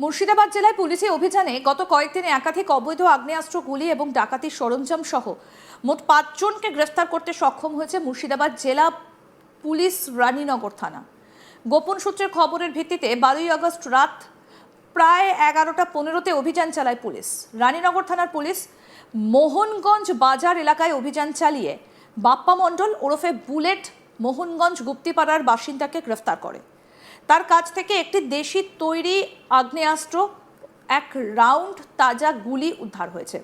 মুর্শিদাবাদ জেলায় পুলিশি অভিযানে গত কয়েকদিনে একাধিক অবৈধ আগ্নেয়াস্ত্র, গুলি এবং ডাকাতির সরঞ্জাম সহ মোট পাঁচজনকে গ্রেফতার করতে সক্ষম হয়েছে মুর্শিদাবাদ জেলা পুলিশ রানীনগর থানা। গোপন সূত্রের খবরের ভিত্তিতে বারোই আগস্ট রাত প্রায় এগারোটা পনেরোতে অভিযান চালায় পুলিশ। রানীনগর থানার পুলিশ মোহনগঞ্জ বাজার এলাকায় অভিযান চালিয়ে বাপ্পা মণ্ডল ওরফে বুলেট মোহনগঞ্জ গুপ্তিপাড়ার বাসিন্দাকে গ্রেফতার করে। তার কাছ থেকে একটি দেশি তৈরি আগ্নেয়াস্ত্র, এক রাউন্ড তাজা গুলি উদ্ধার হয়েছে।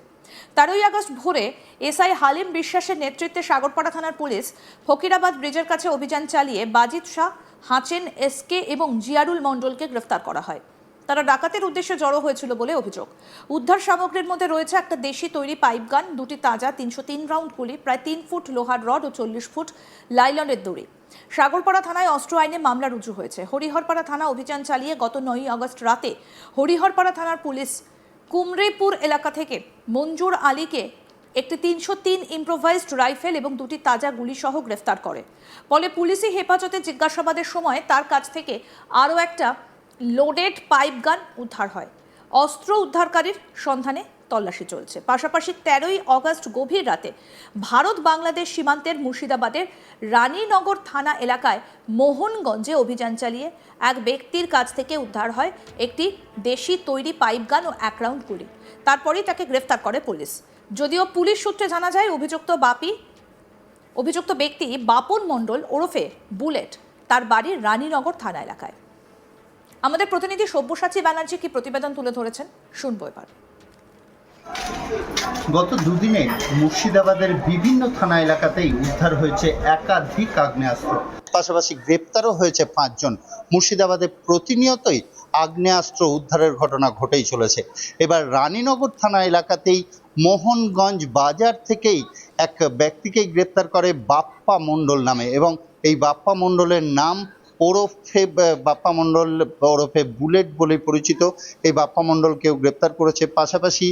তেরোই আগস্ট ভোরে এসআই হালিম বিশ্বাসের নেতৃত্বে সাগরপাড়া থানার পুলিশ ফকিরাবাদ ব্রিজের কাছে অভিযান চালিয়ে বাজিত শাহ, হাচেন এসকে এবং জিয়ারুল মণ্ডলকে গ্রেফতার করা হয়। তারা ডাকাতের উদ্দেশ্যে জড়ো হয়েছিল বলে অভিযোগ। উদ্ধার সামগ্রীর মধ্যে রয়েছে একটা দেশি তৈরি পাইপ গান, দুটি তাজা তিনশো তিন রাউন্ড গুলি, প্রায় তিন ফুট লোহার রড ও চল্লিশ ফুট লাইলনের দড়ি। সাগরপাড়া থানায় অস্ত্র আইনে মামলা রুজু হয়েছে। হরিহরপাড়া থানা অভিযান চালিয়ে গত নয়ই আগস্ট রাতে হরিহরপাড়া থানার পুলিশ কুমরেপুর এলাকা থেকে মঞ্জুর আলীকে একটি তিনশো তিন ইম্প্রোভাইজড রাইফেল এবং দুটি তাজা গুলি সহ গ্রেফতার করে। ফলে পুলিশি হেফাজতে জিজ্ঞাসাবাদের সময় তার কাছ থেকে আরও একটা লোডেড পাইপ গান উদ্ধার হয়। অস্ত্র উদ্ধারকারীর সন্ধানে তল্লাশি চলছে। পাশাপাশি তেরোই অগস্ট গভীর রাতে ভারত বাংলাদেশ সীমান্তের মুর্শিদাবাদের রানীনগর থানা এলাকায় মোহনগঞ্জে অভিযান চালিয়ে এক ব্যক্তির কাছ থেকে উদ্ধার হয় একটি দেশি তৈরি পাইপ গান ও এক রাউন্ড গুলি। তারপরেই তাকে গ্রেফতার করে পুলিশ। যদিও পুলিশ সূত্রে জানা যায়, অভিযুক্ত বাপি, অভিযুক্ত ব্যক্তি বাপন মণ্ডল ওরফে বুলেট, তার বাড়ি রানীনগর থানা এলাকায়। আমাদের প্রতিনিধি সব্যসাচী ব্যানার্জি কি প্রতিবেদন তুলে ধরেছেন? শুনব এবার। গত দুদিনে মুর্শিদাবাদের বিভিন্ন থানা এলাকাতেই উদ্ধার হয়েছে একাধিক আগ্নেয়াস্ত্র। পাশাপাশি গ্রেপ্তারও হয়েছে পাঁচজন। মুর্শিদাবাদে প্রতিনিয়তই আগ্নেয়াস্ত্র উদ্ধারের ঘটনা ঘটেই চলেছে। এবার রানীনগর থানা এলাকাতেই মোহনগঞ্জ বাজার থেকেই এক ব্যক্তিকেই গ্রেপ্তার করে বাপ্পা মণ্ডল নামে এবং এই বাপ্পা মণ্ডলের নাম ওরফে বাপ্পা মণ্ডল ওরফে বুলেট বলে পরিচিত। এই বাপ্পা মণ্ডলকেও গ্রেপ্তার করেছে। পাশাপাশি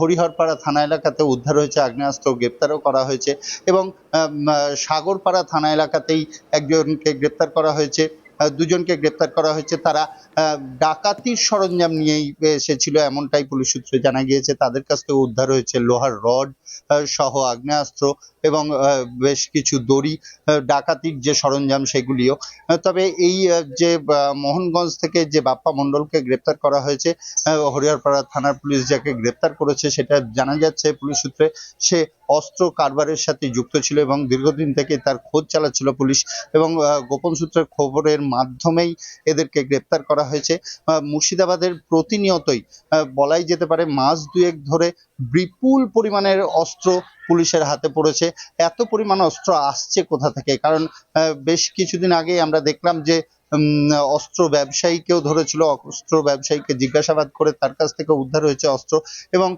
হরিহরপাড়া থানা এলাকাতে উদ্ধার হয়েছে আগ্নেয়াস্ত্র, গ্রেপ্তারও করা হয়েছে এবং সাগরপাড়া থানা এলাকাতেই একজনকে গ্রেপ্তার করা হয়েছে। দুজনকে গ্রেপ্তার করা হয়েছে। তারা ডাকাতির সরঞ্জাম নিয়েই এসেছিল এমনটাই পুলিশ সূত্রে জানা গিয়েছে। তাদের কাছ থেকে উদ্ধার হয়েছে লোহার রড সহ আগ্নেয়াস্ত্র এবং বেশ কিছু দড়ি ডাকাতির যে সরঞ্জাম সেগুলিও। তবে এই যে মোহনগঞ্জ থেকে যে বাপ্পা মণ্ডলকে গ্রেপ্তার করা হয়েছে হরিহরপাড়া থানার পুলিশ যাকে গ্রেপ্তার করেছে সেটা জানা যাচ্ছে পুলিশ সূত্রে। সে অস্ত্র কারবারের সাথে যুক্ত ছিল এবং দীর্ঘদিন থেকে তার খোঁজ চালাচ্ছিল পুলিশ এবং গোপন সূত্রের খবরের মাধ্যমেই এদেরকে গ্রেপ্তার করা হয়েছে। মুর্শিদাবাদের প্রতিনিয়তই বলাই যেতে পারে মাস দুয়েক ধরে বিপুল পরিমাণের অস্ত্র পুলিশের হাতে পড়েছে। এত পরিমাণ অস্ত্র আসছে কোথা থেকে? কারণ বেশ কিছুদিন আগে আমরা দেখলাম যে অস্ত্র ব্যবসায়ীকেও ধরেছিল, অস্ত্র ব্যবসায়ীকে জিজ্ঞাসাবাদ করে তার কাছ থেকে উদ্ধার হয়েছে অস্ত্র এবং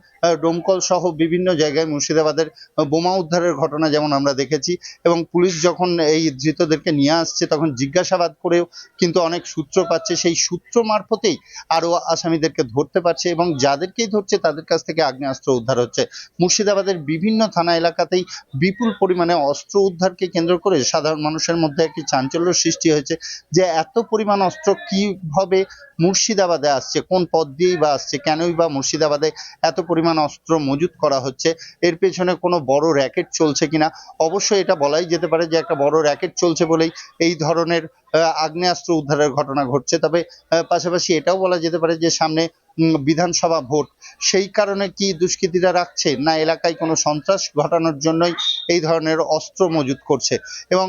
ডোমকল সহ বিভিন্ন জায়গায় মুর্শিদাবাদের বোমা উদ্ধারের ঘটনা যেমন আমরা দেখেছি এবং পুলিশ যখন এই ধৃতদেরকে নিয়ে আসছে তখন জিজ্ঞাসাবাদ করেও কিন্তু অনেক সূত্র পাচ্ছে। সেই সূত্র মারফতেই আরও আসামিদেরকে ধরতে পারছে এবং যাদেরকেই ধরছে তাদের কাছ থেকে আগ্নেয়াস্ত্র উদ্ধার হচ্ছে। মুর্শিদাবাদের বিভিন্ন থানা এলাকাতেই বিপুল পরিমাণে অস্ত্র উদ্ধারকে কেন্দ্র করে সাধারণ মানুষের মধ্যে একটি চাঞ্চল্য সৃষ্টি হয়েছে যে এত পরিমাণ অস্ত্র কীভাবে মুর্শিদাবাদে আসছে? কোন পথ দিয়েই বা আসছে? কেনই বা মুর্শিদাবাদে এত পরিমাণ অস্ত্র মজুত করা হচ্ছে? এর পেছনে কোনো বড় র্যাকেট চলছে কিনা? অবশ্যই এটা বলাই যেতে পারে যে একটা বড় র্যাকেট চলছে বলেই এই ধরনের আগ্নেয়াস্ত্র উদ্ধারের ঘটনা ঘটছে। তবে পাশাপাশি এটাও বলা যেতে পারে যে সামনে বিধানসভা ভোট। সেই কারণে কি দুষ্কৃতীরা রাখছে? না এলাকায় কোনো সন্ত্রাস ঘটানোর জন্যই এই ধরনের অস্ত্র মজুত করছে? এবং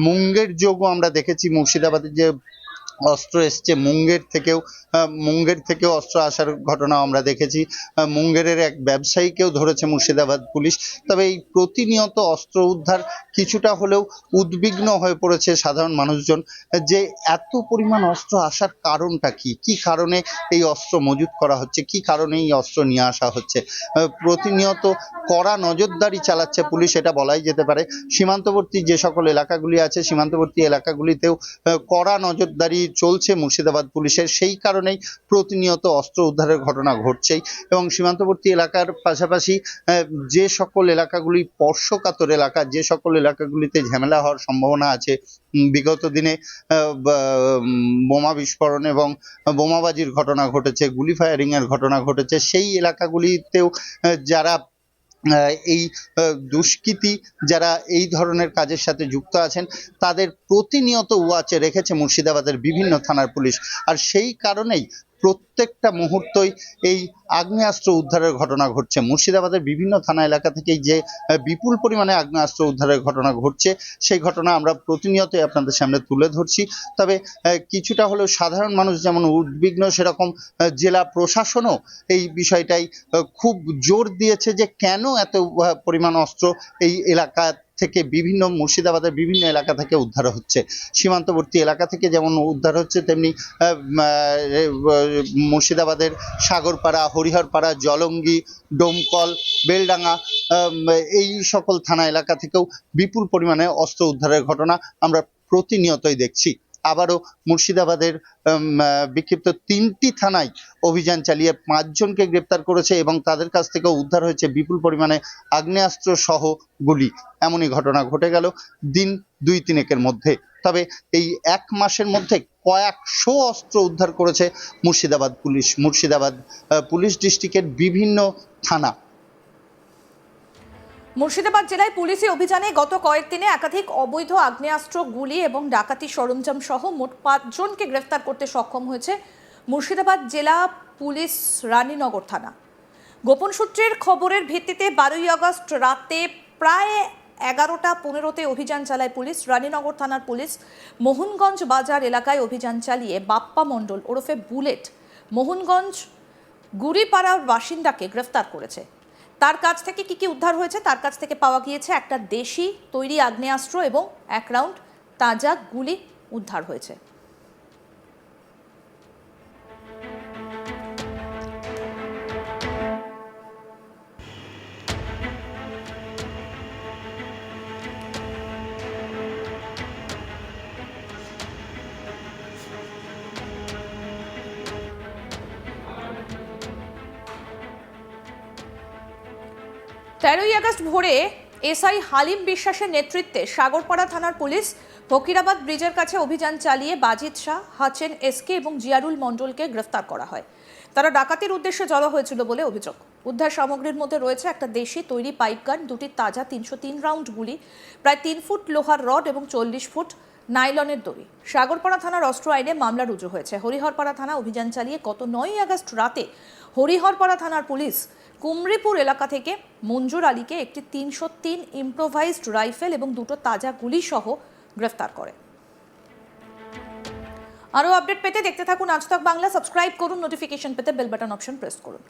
মুঙ্গের যোগও আমরা দেখেছি মুর্শিদাবাদের যে অস্ত্র এসছে। মুঙ্গের থেকেও মুঙ্গের থেকেও অস্ত্র আসার ঘটনা আমরা দেখেছি। মুঙ্গেরের এক ব্যবসায়ীকেও ধরেছে মুর্শিদাবাদ পুলিশ। তবে এই প্রতিনিয়ত অস্ত্র উদ্ধার কিছুটা হলেও উদ্বিগ্ন হয়ে পড়েছে সাধারণ মানুষজন। যে এত পরিমাণ অস্ত্র আসার কারণটা কি? কি কারণে এই অস্ত্র মজুত করা হচ্ছে? কি কারণে এই অস্ত্র নিয়ে আসা হচ্ছে? প্রতিনিয়ত কড়া নজরদারি চালাচ্ছে পুলিশ, এটা বলাই যেতে পারে। সীমান্তবর্তী যে সকল এলাকাগুলি আছে, সীমান্তবর্তী এলাকাগুলিতেও কড়া নজরদারির চলছে মুর্শিদাবাদ পুলিশের, সেই কারণেই প্রতিনিয়ত অস্ত্র উদ্ধারের ঘটনা ঘটছেই। এবং সীমান্তবর্তী এলাকার পাশাপাশি যে সকল এলাকাগুলি স্পর্শকাতর এলাকা, যে সকল এলাকাগুলিতে ঝামেলা হওয়ার সম্ভাবনা আছে বিগত দিনে বোমা বিস্ফোরণ এবং বোমাবাজির ঘটনা ঘটেছে, গুলি ফায়ারিং এর ঘটনা ঘটেছে, সেই এলাকাগুলিতেও যারা এই দুষ্কৃতী যারা এই ধরনের কাজের সাথে যুক্ত আছেন, তাদের প্রতিনিয়ত ওয়াচে রেখেছে মুর্শিদাবাদের বিভিন্ন থানার পুলিশ। আর সেই কারণেই প্রত্যেকটা মুহূর্তই এই আগ্নেয়াস্ত্র উদ্ধারের ঘটনা ঘটছে। মুর্শিদাবাদের বিভিন্ন থানা এলাকা থেকেই যে বিপুল পরিমাণে আগ্নেয়াস্ত্র উদ্ধারের ঘটনা ঘটছে, সেই ঘটনা আমরা প্রতিনিয়তই আপনাদের সামনে তুলে ধরছি। তবে কিছুটা হলেও সাধারণ মানুষ যেমন উদ্বিগ্ন, সেরকম জেলা প্রশাসনও এই বিষয়টাই খুব জোর দিয়েছে যে কেন এত পরিমাণ অস্ত্র এই এলাকা থেকে বিভিন্ন মুর্শিদাবাদের বিভিন্ন এলাকা থেকে উদ্ধার হচ্ছে। সীমান্তবর্তী এলাকা থেকে যেমন উদ্ধার হচ্ছে, তেমনি মুর্শিদাবাদের সাগরপাড়া, হরিহরপাড়া, জলঙ্গি, ডোমকল, বেলডাঙ্গা এই সকল থানা এলাকা থেকেও বিপুল পরিমাণে অস্ত্র উদ্ধারের ঘটনা আমরা প্রতিনিয়তই দেখছি। আবারও মুর্শিদাবাদের বিক্ষিপ্ত তিনটি থানায় অভিযান চালিয়ে পাঁচজনকে গ্রেপ্তার করেছে এবং তাদের কাছ থেকেও উদ্ধার হয়েছে বিপুল পরিমাণে আগ্নেয়াস্ত্র সহ গুলি। এমনই ঘটনা ঘটে গেল দিন দুই তিনেকের মধ্যে। তবে এই এক মাসের মধ্যে কয়েকশো অস্ত্র উদ্ধার করেছে মুর্শিদাবাদ পুলিশ। মুর্শিদাবাদ পুলিশ ডিস্ট্রিক্টের বিভিন্ন থানা। মুর্শিদাবাদ জেলায় পুলিশি অভিযানে গত কয়েকদিনে একাধিক অবৈধ আগ্নেয়াস্ত্র, গুলি এবং ডাকাতি সরঞ্জাম সহ মোট পাঁচজনকে গ্রেফতার করতে সক্ষম হয়েছে মুর্শিদাবাদ জেলা পুলিশ রানীনগর থানা। গোপন সূত্রের খবরের ভিত্তিতে বারোই আগস্ট রাতে প্রায় এগারোটা পনেরোতে অভিযান চালায় পুলিশ। রানীনগর থানার পুলিশ মোহনগঞ্জ বাজার এলাকায় অভিযান চালিয়ে বাপ্পা মণ্ডল ওরফে বুলেট মোহনগঞ্জ গুড়িপাড়ার বাসিন্দাকে গ্রেফতার করেছে। তার কাছ থেকে কি কি উদ্ধার হয়েছে? তার কাছ থেকে পাওয়া গিয়েছে একটা দেশি তৈরি আগ্নেয়াস্ত্র এবং এক রাউন্ড তাজা গুলি উদ্ধার হয়েছে। তেরোই আগস্ট ভোরে এসআই হালিম বিশ্বাসের নেতৃত্বে সাগরপাড়া থানার পুলিশ ফকিরাবাদ ব্রিজের কাছে অভিযান চালিয়ে বাজিদ শাহ হাচেন এসকে এবং জিয়ারুল মণ্ডলকে গ্রেফতার করা হয়। তারা ডাকাতির উদ্দেশ্যে জড়ো হয়েছিল বলে অভিযোগ। উদ্ধার সামগ্রীর মধ্যে রয়েছে একটা দেশি তৈরি পাইপ গান, দুটি তাজা তিনশো তিন রাউন্ড গুলি, প্রায় তিন ফুট লোহার রড এবং চল্লিশ ফুট নাইলনের দড়ি। সাগরপাড়া থানার অস্ত্র আইনে মামলা রুজু হয়েছে। হরিহরপাড়া থানা অভিযান চালিয়ে গত নয়ই আগস্ট রাতে হরিহরপাড়া থানার পুলিশ কুমরিপুর এলাকা থেকে মঞ্জুর আলীকে একটি তিনশো তিন ইম্প্রোভাইজড রাইফেল এবং দুটো তাজা গুলি সহ গ্রেফতার করে। আরও আপডেট পেতে দেখতে থাকুন আজ তক বাংলা। সাবস্ক্রাইব করুন নোটিফিকেশন পেতে বেল বাটন অপশন প্রেস করুন।